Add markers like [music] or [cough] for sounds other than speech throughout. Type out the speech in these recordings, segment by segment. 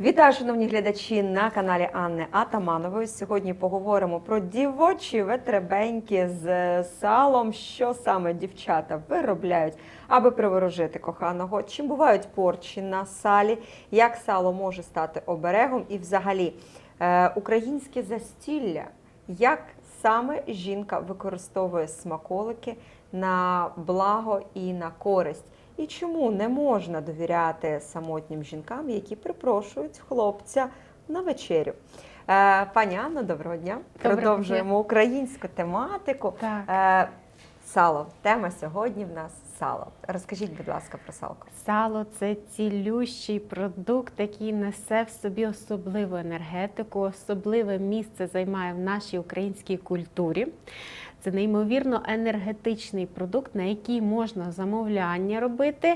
Вітаю, шановні глядачі на каналі Анни Атаманової. Сьогодні поговоримо про дівочі ветребеньки з салом, що саме дівчата виробляють, аби приворожити коханого. Чим бувають порчі на салі, як сало може стати оберегом, і взагалі е, українське застілля, як саме жінка використовує смаколики на благо і на користь. І чому не можна довіряти самотнім жінкам, які припрошують хлопця на вечерю? Е, пані Анно, доброго дня. Доброго Продовжуємо українську тематику. Так. Е, сало. Тема сьогодні в нас сало. Розкажіть, будь ласка, про салко. Сало це цілющий продукт, який несе в собі особливу енергетику, особливе місце займає в нашій українській культурі. Це неймовірно енергетичний продукт, на який можна замовляння робити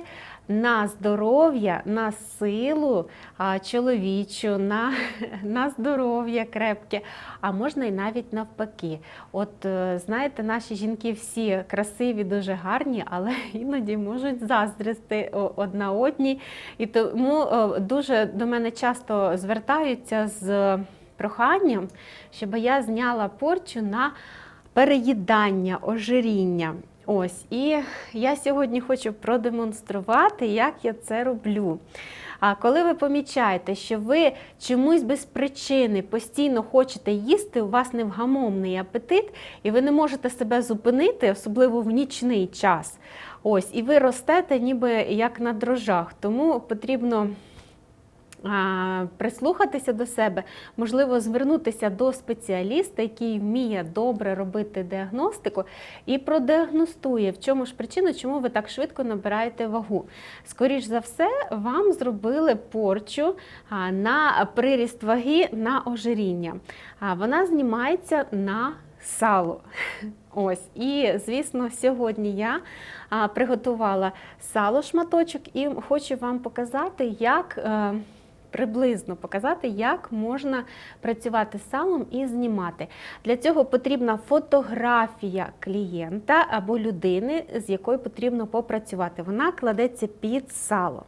на здоров'я, на силу чоловічу, на, [laughs] на здоров'я крепке, а можна і навіть навпаки. От е, знаєте, наші жінки всі красиві, дуже гарні, але [laughs] іноді можуть заздрити одна одній. І тому дуже до мене часто звертаються з проханням, щоб я зняла порчу на переїдання, ожиріння. Ось, і я сьогодні хочу продемонструвати, як я це роблю. А коли ви помічаєте, що ви чомусь без причини постійно хочете їсти, у вас невгамовний апетит, і ви не можете себе зупинити, особливо в нічний час. Ось, і ви ростете ніби як на дрожжах. Тому потрібно прислухатися до себе, можливо, звернутися до спеціаліста, який вміє добре робити діагностику, і продіагностує, в чому ж причина, чому ви так швидко набираєте вагу. Скоріш за все, вам зробили порчу на приріст ваги на ожиріння. Вона знімається на сало. [laughs] Ось, і звісно, сьогодні я приготувала сало шматочок і хочу вам показати, як. е, Приблизно показати, як можна працювати з салом і знімати. Для цього потрібна фотографія клієнта або людини, з якою потрібно попрацювати. Вона кладеться під сало.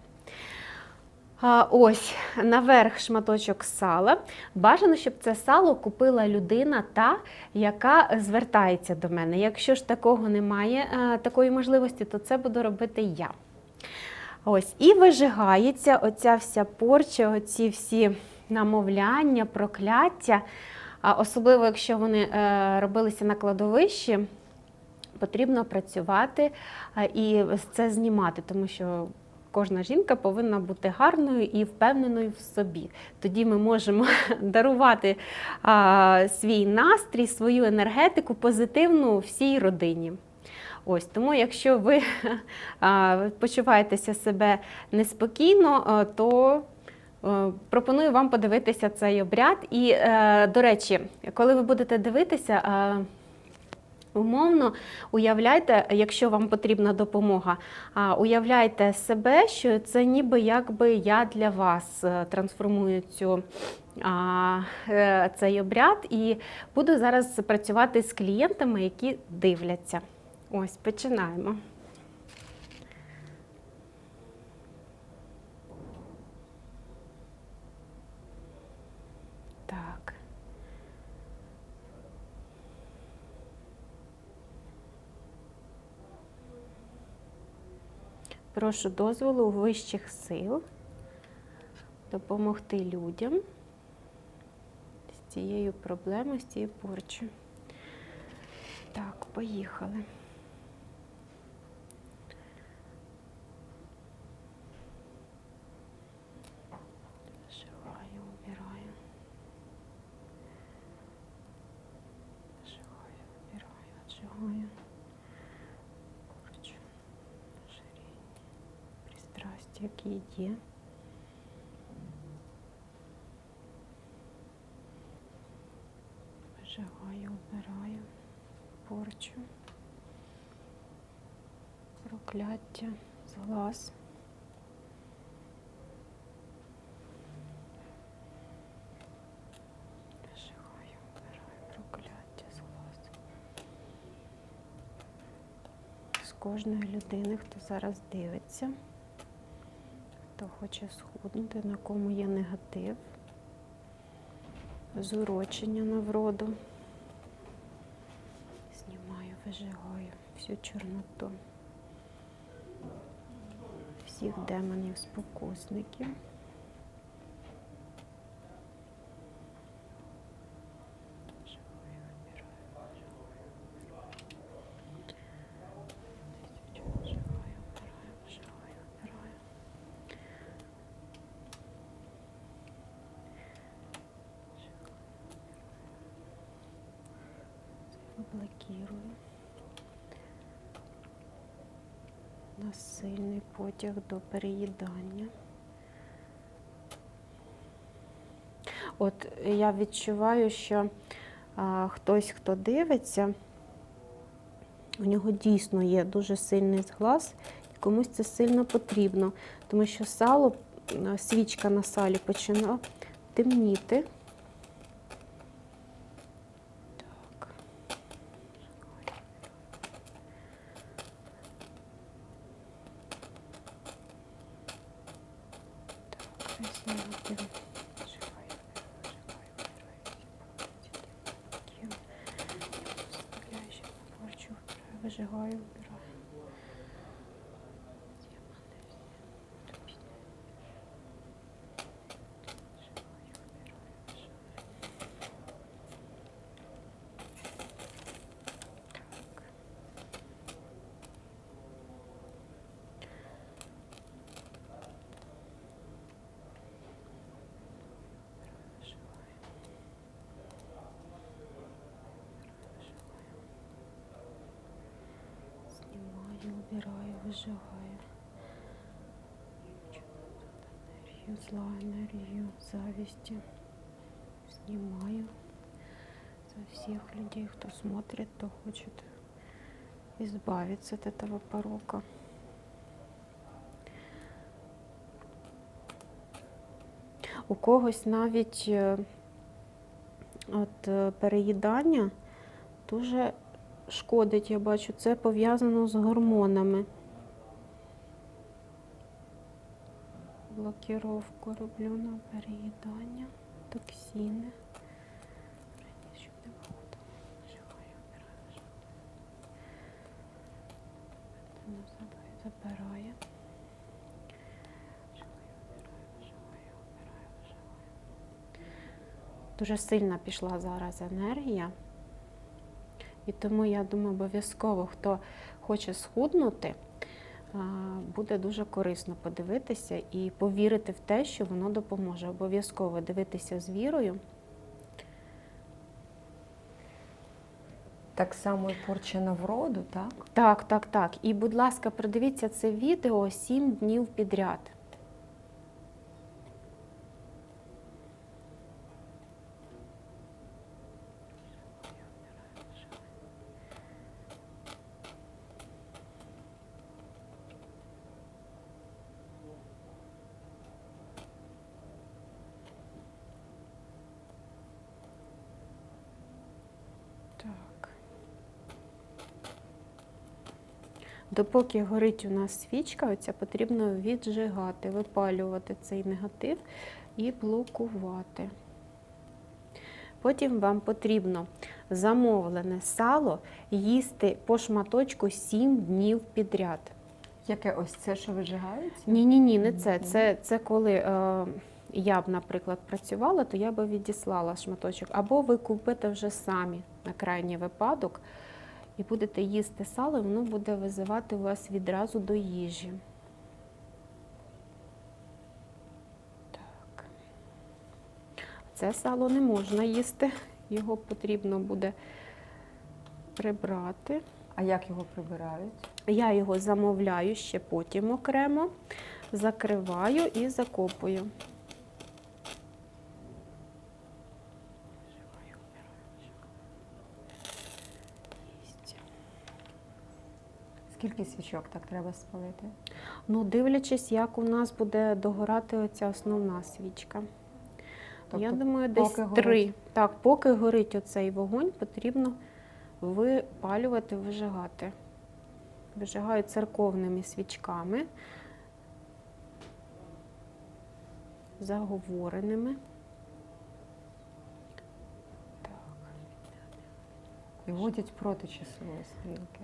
Ось наверх шматочок сала. Бажано, щоб це сало купила людина, та, яка звертається до мене. Якщо ж такого немає, е, такої можливості, то це буду робити я. Ось, і вижигається оця вся порча, оці всі намовляння, прокляття. Особливо, якщо вони е, робилися на кладовищі, потрібно працювати е, і це знімати, тому що кожна жінка повинна бути гарною і впевненою в собі. Тоді ми можемо [laughs] дарувати свій настрій, свою енергетику позитивну всій родині. Ось тому, якщо ви [laughs] почуваєтеся себе неспокійно, то е, пропоную вам подивитися цей обряд. І, е, до речі, коли ви будете дивитися, е, Умовно, уявляйте, якщо вам потрібна допомога, уявляйте себе, що це ніби якби я для вас е, трансформую цю, е, цей обряд і буду зараз працювати з клієнтами, які дивляться. Ось, починаємо. Так. Прошу дозволу вищих сил допомогти людям з цією проблемою, з цією порчею. Так, поїхали. Порчу, ожиріння, к еде. Виживаю, убираю порчу, прокляття з глаз. Вижигаю, убираю прокляття з глаз. З кожної людини, хто зараз дивиться. хто хоче схуднути, на кому є негатив, зурочення на вроду. Знімаю, вижигаю всю чорноту, всіх демонів спокусників. Вижигаю, вибираю, вижигаю, вижигаю, вижигаю, вибираю. Блокирую. Насильний потяг до переїдання. От я відчуваю, що а, хтось, хто дивиться, у нього дійсно є дуже сильний зглаз, і комусь це сильно потрібно, тому що сало, свічка на салі починає темніти. Es 候又 Знімаю, убираю, вижигаю. Енергію, зла енергію, зависти. Снимаю за всех людей, кто смотрит, кто хочет избавиться от этого порока. У когось навіть е, от е, переїдання дуже шкодить, я бачу, це пов'язано з гормонами. Блокировку роблю на переїдання, токсини. Забирає. Дуже сильна пішла зараз енергія. І тому я думаю, обов'язково, хто хоче схуднути, буде дуже корисно подивитися і повірити в те, що воно допоможе. Обов'язково дивитися з вірою. Так само і порча на вроду, так? Так, так, так. І, будь ласка, придивіться це відео 7 днів підряд. Так. Допоки горить у нас свічка, оця потрібно віджигати, випалювати цей негатив і блокувати. Потім вам потрібно замовлене сало їсти по шматочку 7 днів підряд. Яке ось це, що вижигається? Ні, ні, ні, не це. Це, це коли е, я б, наприклад, працювала, то я би відіслала шматочок. Або ви купите вже самі на крайній випадок і будете їсти сало, і воно буде визивати вас відразу до їжі. Так. Це сало не можна їсти, його потрібно буде прибрати. А як його прибирають? Я його замовляю ще потім окремо, закриваю і закопую. Скільки свічок так треба спалити? Ну, дивлячись, як у нас буде догорати оця основна свічка. Я Тобто думаю, десь три. горить? Так, поки горить оцей вогонь, потрібно випалювати, вижигати. Вижигаю церковними свічками. заговореними. Так. І вводять проти часової стрілки.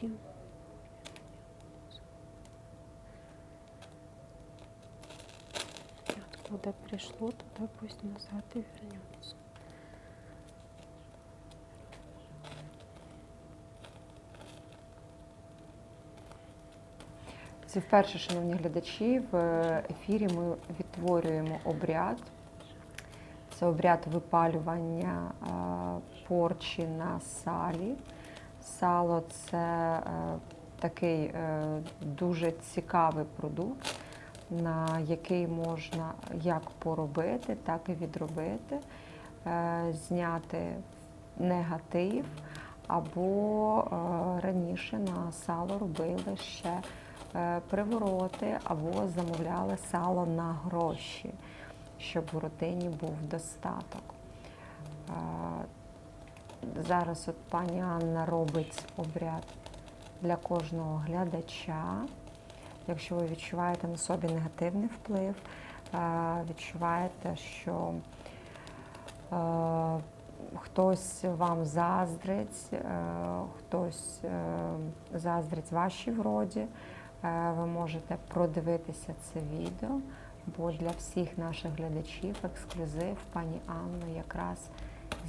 Підняті. Откуда пришло, туда пусть назад и вернется. Це вперше, шановні глядачі, в ефірі ми відтворюємо обряд. Це обряд випалювання порчі на салі. Сало це е, такий е, дуже цікавий продукт, на який можна як поробити, так і відробити, е, зняти негатив. Або е, раніше на сало робили ще е, привороти, або замовляли сало на гроші, щоб у родині був достаток. Е, Зараз от пані Анна робить обряд для кожного глядача. Якщо ви відчуваєте на собі негативний вплив, е, відчуваєте, що е, хтось вам заздрить, е, хтось заздрить вашій вроді, ви можете продивитися це відео, бо для всіх наших глядачів ексклюзив пані Анна якраз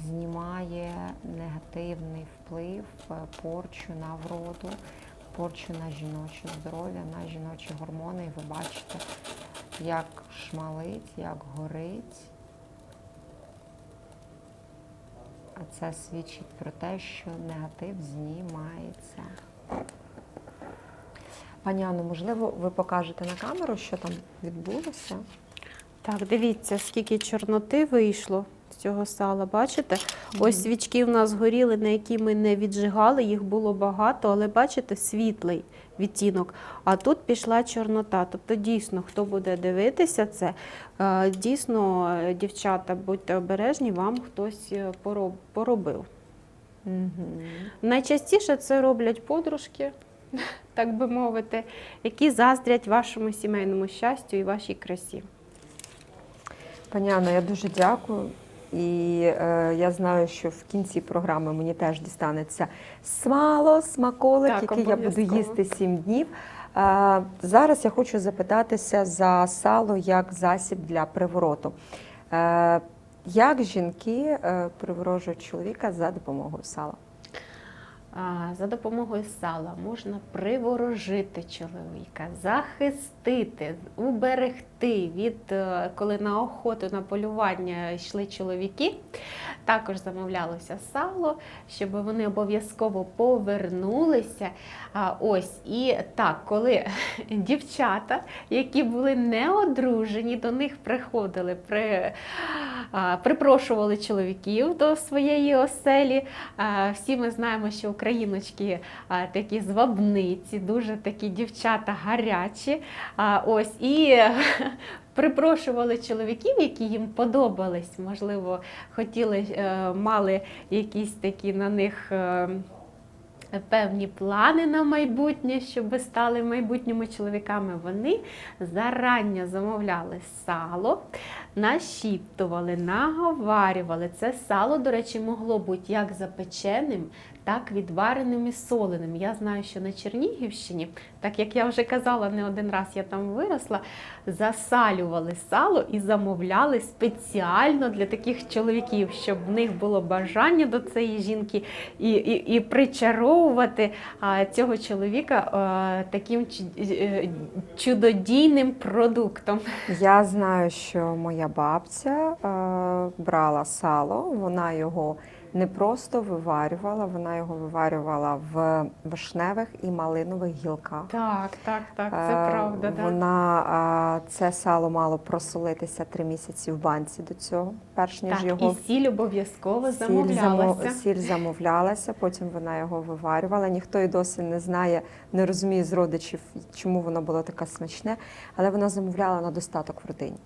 знімає негативний вплив, е, порчу на вроду, порчу на жіноче здоров'я, на жіночі гормони. І ви бачите, як шмалить, як горить. А це свідчить про те, що негатив знімається. Пані Анно, можливо, ви покажете на камеру, що там відбулося? Так, дивіться, скільки чорноти вийшло цього сала. Бачите? Ось свічки в нас горіли, на які ми не віджигали, їх було багато, але бачите, світлий відтінок. А тут пішла чорнота. Тобто, дійсно, хто буде дивитися це, е, дійсно, дівчата, будьте обережні, вам хтось е, пороб- поробив. Угу. Найчастіше це роблять подружки, [laughs] так би мовити, які заздрять вашому сімейному щастю і вашій красі. Пані Анно, я дуже дякую. І е, я знаю, що в кінці програми мені теж дістанеться смало, смаколик, Так, який я буду їсти сім днів. Е, зараз я хочу запитатися за сало як засіб для привороту. Е, як жінки е, приворожують чоловіка за допомогою сала? За допомогою сала можна приворожити чоловіка, захистити, уберегти від е, коли на охоту на полювання йшли чоловіки. Також замовлялося сало, щоб вони обов'язково повернулися. Ось і так, коли [laughs] дівчата, які були не одружені, до них приходили, при, припрошували чоловіків до своєї оселі. Всі ми знаємо, що україночки такі звабниці, дуже такі дівчата гарячі. Ось і [laughs] [laughs] припрошували чоловіків, які їм подобались, можливо, хотіли, е, мали якісь такі на них. е, Певні плани на майбутнє, щоб стали майбутніми чоловіками. Вони зарання замовляли сало, нашіптували, наговарювали. Це сало, до речі, могло бути як запеченим, так відвареним і соленим. Я знаю, що на Чернігівщині, так як я вже казала, не один раз я там виросла, засалювали сало і замовляли спеціально для таких чоловіків, щоб в них було бажання до цієї жінки і, і, і причаровувати а, цього чоловіка а, таким е, чудодійним продуктом. Я знаю, що моя бабця е, брала сало, вона його не просто виварювала, вона його виварювала в вишневих і малинових гілках. Так, так, так, це правда. Е, Вона е, це сало мало просолитися три місяці в банці до цього, перш ніж Так, його і сіль обов'язково замовлялася. сіль замовлялася, потім вона його виварювала. Ніхто і досі не знає, не розуміє з родичів, чому воно було таке смачне, але вона замовляла на достаток в родині.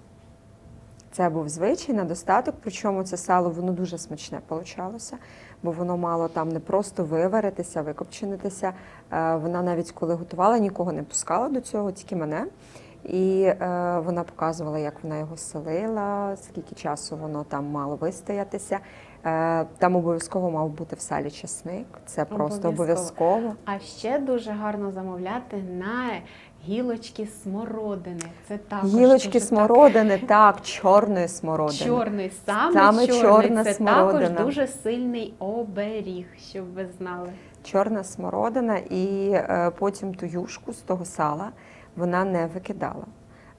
Це був звичай на достаток, причому це сало воно дуже смачне получалося, бо воно мало там не просто виваритися, викопченитися. Е, Вона навіть коли готувала, нікого не пускала до цього, тільки мене. І е, вона показувала, як вона його солила, скільки часу воно там мало вистоятися. Е, там обов'язково мав бути в салі чесник. Це просто Обов'язково. обов'язково. А ще дуже гарно замовляти на гілочки смородини. Це також Гілочки дуже смородини, так, чорної смородини. Чорний, саме, Саме чорний. чорна це смородина. також дуже сильний оберіг, щоб ви знали. чорна смородина, і е, потім ту юшку з того сала вона не викидала.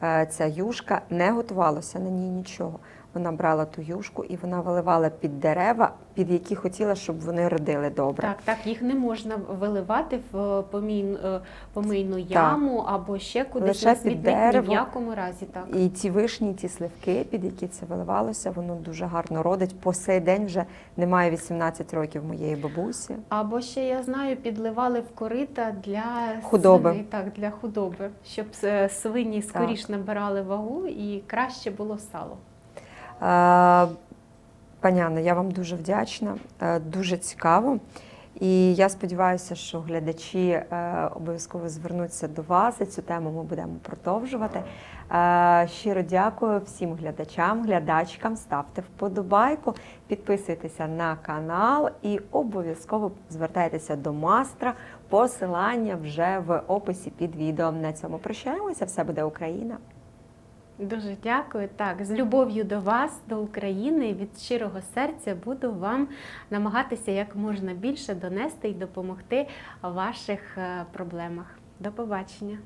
Е, ця юшка не готувалося на ній нічого. Вона брала ту юшку і вона виливала під дерева, під які хотіла, щоб вони родили добре. Так, так, їх не можна виливати в помійну, е, помийну яму або ще кудись Лише на під смітник, ні в якому разі так. І ті вишні, і ті сливки, під які це виливалося, воно дуже гарно родить. По сей день вже немає 18 років моєї бабусі. Або ще я знаю, підливали в корита для Худоби. свиней, так, для худоби, щоб е, свині скоріш набирали вагу і краще було сало. Е, Пані я вам дуже вдячна, е, дуже цікаво. І я сподіваюся, що глядачі е, обов'язково звернуться до вас. Цю тему ми будемо продовжувати. Щиро дякую всім глядачам, глядачкам. Ставте вподобайку, підписуйтеся на канал і обов'язково звертайтеся до мастра. Посилання вже в описі під відео. На цьому прощаємося. Все буде Україна. Дуже дякую. Так, з любов'ю до вас, до України, від щирого серця буду вам намагатися як можна більше донести і допомогти в ваших е, проблемах. До побачення.